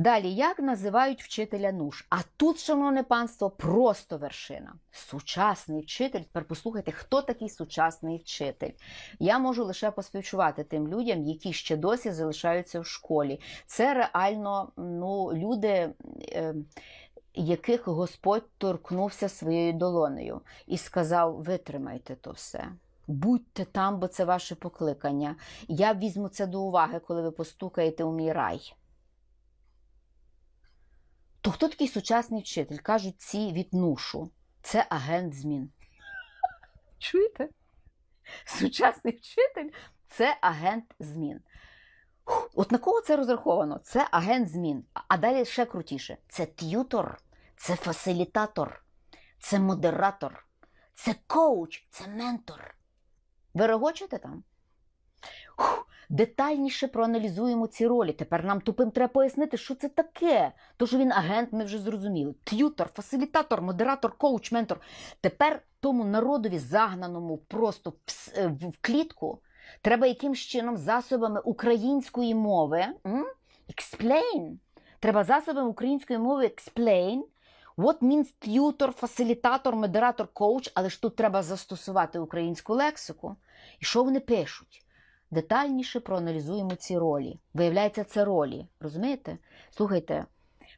Далі, як називають вчителя нуж? А тут, шановне панство, просто вершина. Сучасний вчитель. Тепер послухайте, хто такий сучасний вчитель. Я можу лише поспівчувати тим людям, які ще досі залишаються в школі. Це реально ну, люди. Е, яких Господь торкнувся своєю долонею і сказав: витримайте то все. Будьте там, бо це ваше покликання. Я візьму це до уваги, коли ви постукаєте у мій рай. То хто такий сучасний вчитель? Кажуть ці від нушу. Це агент змін. Чуєте? Сучасний вчитель це агент змін. От на кого це розраховано? Це агент змін. А далі ще крутіше: це т'ютор, це фасилітатор, це модератор, це коуч, це ментор. Ви регочете там? Детальніше проаналізуємо ці ролі. Тепер нам тупим треба пояснити, що це таке. То, що він агент, ми вже зрозуміли. Т'ютор, фасилітатор, модератор, коуч, ментор. Тепер тому народові, загнаному просто в клітку, треба якимсь чином засобами української мови. Explain. Треба засобами української мови explain. What means tutor, фасилітатор, модератор, коуч, але ж тут треба застосувати українську лексику. І що вони пишуть? Детальніше проаналізуємо ці ролі. Виявляється, це ролі. Розумієте? Слухайте,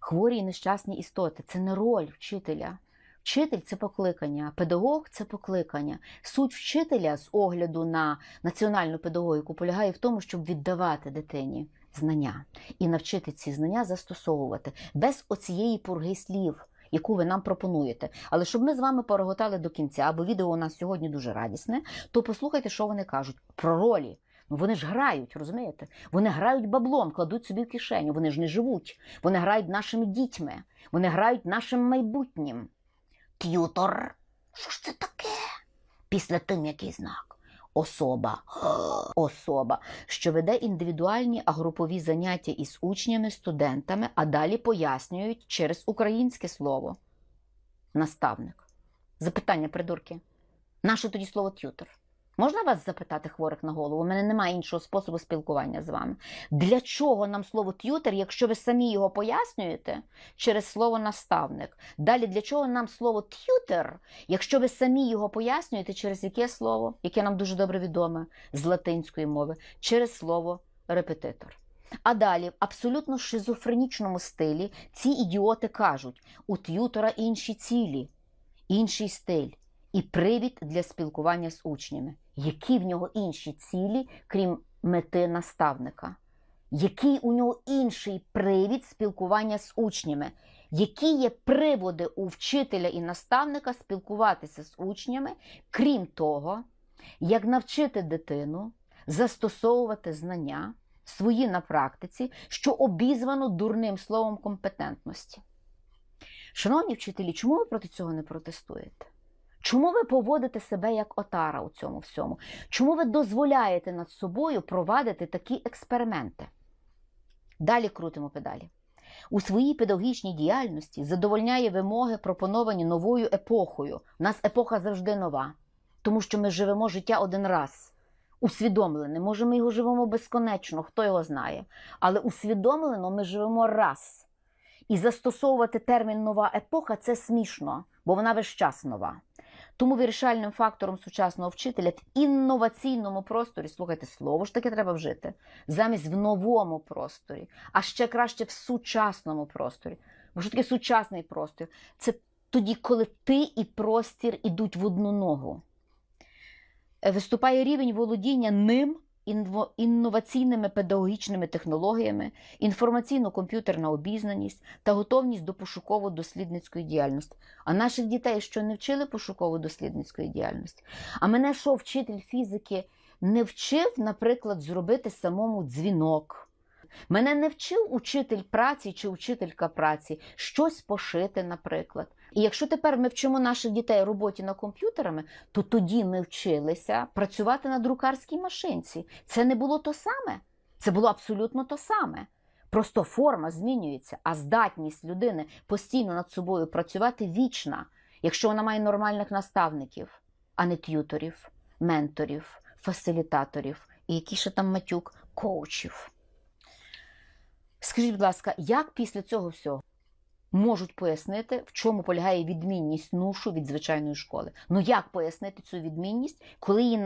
хворі і нещасні істоти це не роль вчителя. Вчитель це покликання, педагог це покликання. Суть вчителя з огляду на національну педагогіку полягає в тому, щоб віддавати дитині знання і навчити ці знання застосовувати без оцієї пурги слів. Яку ви нам пропонуєте. Але щоб ми з вами пороготали до кінця, бо відео у нас сьогодні дуже радісне, то послухайте, що вони кажуть про ролі. Ну вони ж грають, розумієте? Вони грають баблом, кладуть собі в кишеню, вони ж не живуть. Вони грають нашими дітьми, вони грають нашим майбутнім. Т'ютор. Що ж це таке? Після тим який знак? Особа, особа, що веде індивідуальні а групові заняття із учнями, студентами, а далі пояснюють через українське слово. Наставник. Запитання, придурки. Наше тоді слово т'ютор? Можна вас запитати хворих на голову? У мене немає іншого способу спілкування з вами. Для чого нам слово т'ютер, якщо ви самі його пояснюєте через слово наставник? Далі для чого нам слово т'ютер, якщо ви самі його пояснюєте через яке слово, яке нам дуже добре відоме з латинської мови, через слово репетитор. А далі, в абсолютно шизофренічному стилі, ці ідіоти кажуть: у т'ютора інші цілі, інший стиль і привід для спілкування з учнями. Які в нього інші цілі, крім мети наставника? Який у нього інший привід спілкування з учнями? Які є приводи у вчителя і наставника спілкуватися з учнями, крім того, як навчити дитину застосовувати знання свої на практиці, що обізвано дурним словом компетентності? Шановні вчителі, чому ви проти цього не протестуєте? Чому ви поводите себе як отара у цьому всьому? Чому ви дозволяєте над собою провадити такі експерименти? Далі крутимо педалі. У своїй педагогічній діяльності задовольняє вимоги, пропоновані новою епохою. У нас епоха завжди нова, тому що ми живемо життя один раз. Усвідомлене, може, ми його живемо безконечно, хто його знає. Але усвідомлено ми живемо раз. І застосовувати термін нова епоха це смішно, бо вона весь час нова. Тому вирішальним фактором сучасного вчителя в інноваційному просторі, слухайте, слово ж таке треба вжити, замість в новому просторі, а ще краще в сучасному просторі. Бо що таке сучасний простір? Це тоді, коли ти і простір ідуть в одну ногу. Е, виступає рівень володіння ним інноваційними педагогічними технологіями, інформаційно-комп'ютерна обізнаність та готовність до пошуково-дослідницької діяльності. А наших дітей, що не вчили пошуково-дослідницької діяльності. А мене що вчитель фізики не вчив, наприклад, зробити самому дзвінок. Мене не вчив учитель праці чи учителька праці щось пошити, наприклад. І якщо тепер ми вчимо наших дітей роботі над комп'ютерами, то тоді ми вчилися працювати на друкарській машинці. Це не було то саме, це було абсолютно то саме. Просто форма змінюється, а здатність людини постійно над собою працювати вічна, якщо вона має нормальних наставників, а не т'юторів, менторів, фасилітаторів і які ще там матюк коучів. Скажіть, будь ласка, як після цього всього можуть пояснити, в чому полягає відмінність нушу від звичайної школи? Ну як пояснити цю відмінність, коли її